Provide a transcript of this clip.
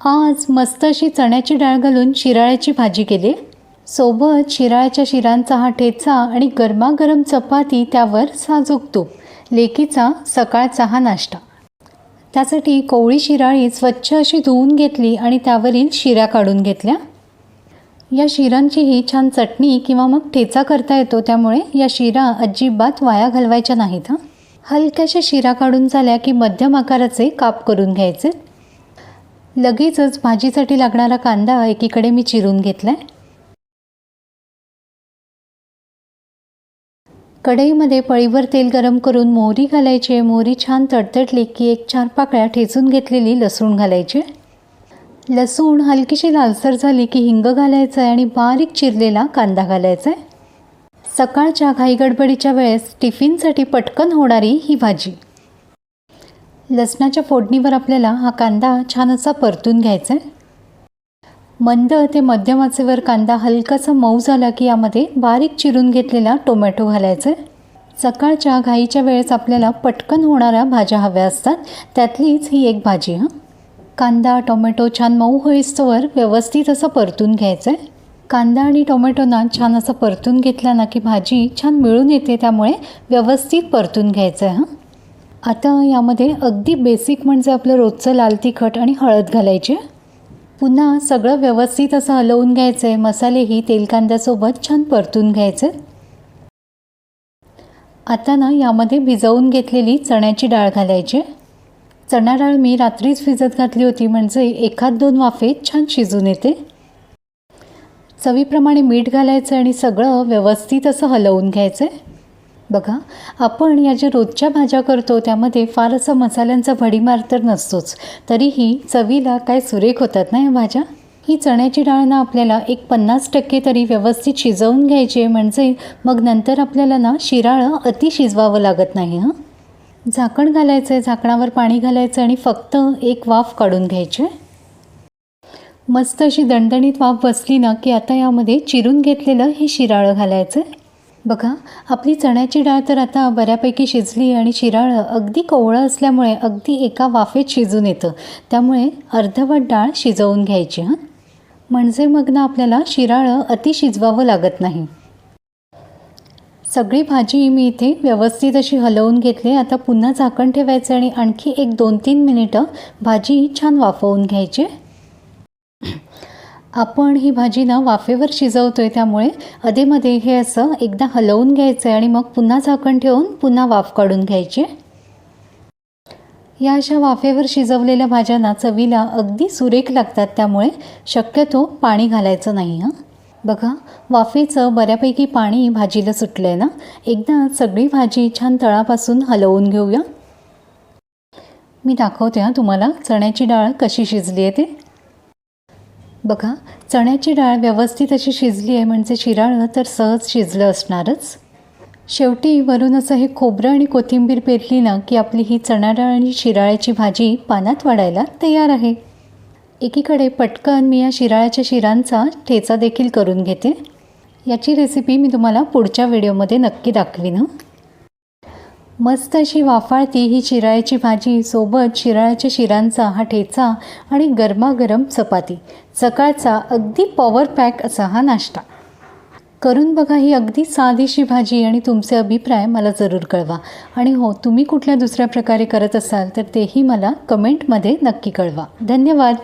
आज मस्त अशी चण्याची डाळ घालून शिराळ्याची भाजी केली. सोबत शिराळ्याच्या शिरांचा हा ठेचा आणि गरमागरम चपाती त्यावर साजूक तूप लेकीचा सकाळचा हा नाश्ता. त्यासाठी कोवळी शिराळी स्वच्छ अशी धुवून घेतली आणि त्यावरील शिरा काढून घेतल्या. या शिरांचीही छान चटणी किंवा मग ठेचा करता येतो त्यामुळे या शिरा अजिबात वाया घालवायच्या नाहीत हलक्याशा शिरा काढून झाल्या की मध्यम आकाराचे काप करून घ्यायचे. लगेचच भाजीसाठी लागणारा कांदा एकीकडे मी चिरून घेतला आहे कढईमध्ये पळीवर तेल गरम करून मोहरी घालायची. मोहरी छान तडतडली की एक चार पाकळ्या ठेचून घेतलेली लसूण घालायची. लसूण हलकीशी लालसर झाली की हिंग घालायचं आहे आणि बारीक चिरलेला कांदा घालायचा आहे सकाळच्या घाईगडबडीच्या वेळेस टिफिनसाठी पटकन होणारी ही भाजी. लसणाच्या फोडणीवर आपल्याला हा कांदा छान असा परतून घ्यायचा आहे. मंद ते मध्यम आचेवर कांदा हलकासा मऊ झाला की यामध्ये बारीक चिरून घेतलेला टोमॅटो घालायचा आहे. सकाळच्या घाईच्या वेळेस आपल्याला पटकन होणाऱ्या भाज्या हव्या असतात. त्यातलीच ही एक भाजी हां. कांदा टोमॅटो छान मऊ होईस्तोवर व्यवस्थित असं परतून घ्यायचं आहे. कांदा आणि टोमॅटोना छान असं परतून घेतला ना की भाजी छान मिळून येते त्यामुळे व्यवस्थित परतून घ्यायचं आहे हां. आता यामध्ये अगदी बेसिक म्हणजे आपलं रोजचं लाल तिखट आणि हळद घालायची. पुन्हा सगळं व्यवस्थित असं हलवून घ्यायचं आहे मसालेही तेलकांद्यासोबत छान परतून घ्यायचे. आता ना यामध्ये भिजवून घेतलेली चण्याची डाळ घालायची. चणा डाळ मी रात्रीच भिजत घातली होती म्हणजे एखाद दोन वाफेत छान शिजून येते. चवीप्रमाणे मीठ घालायचं आणि सगळं व्यवस्थित असं हलवून घ्यायचं आहे बघा आपण या ज्या रोजच्या भाज्या करतो त्यामध्ये फार असं मसाल्यांचा भडीमार तर नसतोच. तरीही चवीला काय सुरेख होतात ना या भाज्या? ही चण्याची डाळ ना आपल्याला एक पन्नास टक्के तरी व्यवस्थित शिजवून घ्यायची आहे. म्हणजे मग नंतर आपल्याला ना शिराळं अति शिजवावं लागत नाही हं? झाकण घालायचं आहे झाकणावर पाणी घालायचं आणि फक्त एक वाफ काढून घ्यायची मस्त अशी दणदणीत वाफ बसली ना की आता यामध्ये चिरून घेतलेलं हे शिराळं घालायचं आहे बघा आपली चण्याची डाळ तर आता बऱ्यापैकी शिजली आणि शिराळं अगदी कोवळं असल्यामुळे अगदी एका वाफेत शिजून येतं. त्यामुळे अर्धवट डाळ शिजवून घ्यायची हां? म्हणजे मग ना आपल्याला शिराळं अति शिजवावं लागत नाही. सगळी भाजी मी इथे व्यवस्थित अशी हलवून घेतली. आता पुन्हा झाकण ठेवायचं आणि आणखी एक दोन तीन मिनिटं भाजी छान वाफवून घ्यायची. आपण ही भाजी ना वाफेवर शिजवतो आहे त्यामुळे अधेमध्ये हे असं एकदा हलवून घ्यायचं आहे आणि मग पुन्हा झाकण ठेवून पुन्हा वाफ काढून घ्यायची. या अशा वाफेवर शिजवलेल्या भाज्यांना चवीला अगदी सुरेख लागतात त्यामुळे शक्यतो पाणी घालायचं नाही हां. बघा वाफेचं बऱ्यापैकी पाणी भाजीला सुटलं आहे ना? एकदा सगळी भाजी छान तळापासून हलवून घेऊया. मी दाखवते हां तुम्हाला चण्याची डाळ कशी शिजली आहे ते. बघा चण्याची डाळ व्यवस्थित अशी शिजली आहे म्हणजे शिराळं तर सहज शिजलं असणारच. शेवटी वरून असं हे खोबरं आणि कोथिंबीर पेरली ना की आपली ही चणाडाळ आणि शिराळ्याची भाजी पानात वाढायला तयार आहे. एकीकडे पटकन मी या शिराळ्याच्या शिरांचा ठेचा देखील करून घेते. याची रेसिपी मी तुम्हाला पुढच्या व्हिडिओमध्ये नक्की दाखवीन हं. मस्त अशी वाफाळती ही शिराळ्याची भाजी सोबत शिराळ्याच्या शिरांचा हा ठेचा आणि गरमागरम चपाती. सकाळचा अगदी पॉवर पॅक असा हा नाश्ता. करून बघा ही अगदी साधीशी भाजी आणि तुमचे अभिप्राय मला जरूर कळवा. आणि हो तुम्ही कुठल्या दुसऱ्या प्रकारे करत असाल तर तेही मला कमेंटमध्ये नक्की कळवा. धन्यवाद.